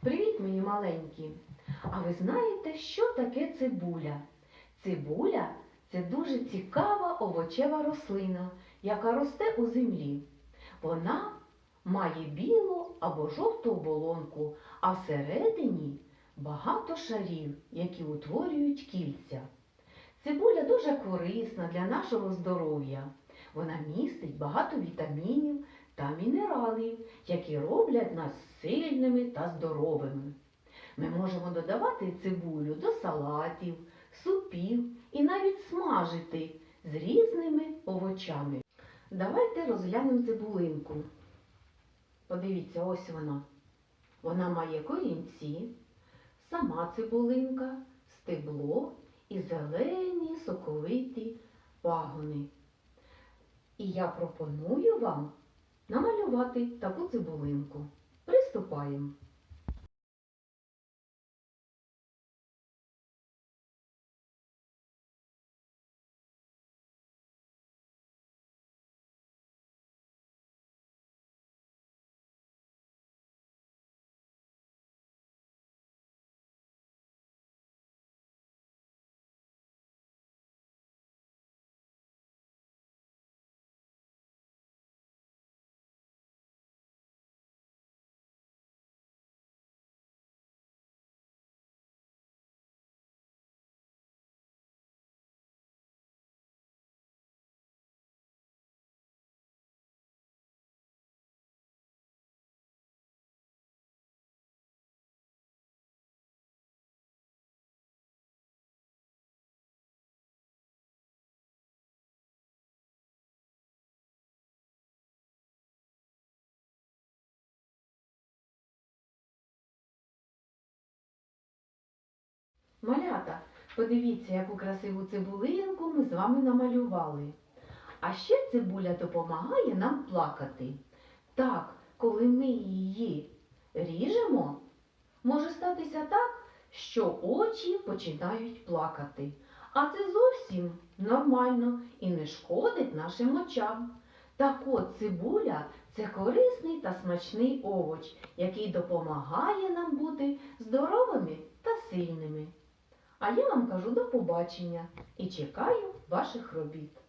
Привіт, мої маленькі! А ви знаєте, що таке цибуля? Цибуля це дуже цікава овочева рослина, яка росте у землі. Вона має білу або жовту оболонку, а всередині багато шарів, які утворюють кільця. Цибуля дуже корисна для нашого здоров'я. Вона містить багато вітамінів та мінералів, які роблять нас сильними та здоровими. Ми можемо додавати цибулю до салатів, супів і навіть смажити з різними овочами. Давайте розглянемо цибулинку. Подивіться, ось вона. Вона має корінці, сама цибулинка, стебло і зелені соковиті пагони. І я пропоную вам намалювати таку цибулинку. Приступаємо. Малята, подивіться, яку красиву цибулинку ми з вами намалювали. А ще цибуля допомагає нам плакати. Так, коли ми її ріжемо, може статися так, що очі починають плакати. А це зовсім нормально і не шкодить нашим очам. Так от цибуля це корисний та смачний овоч, який допомагає нам бути здоровими та сильними. А я вам кажу до побачення і чекаю ваших робіт.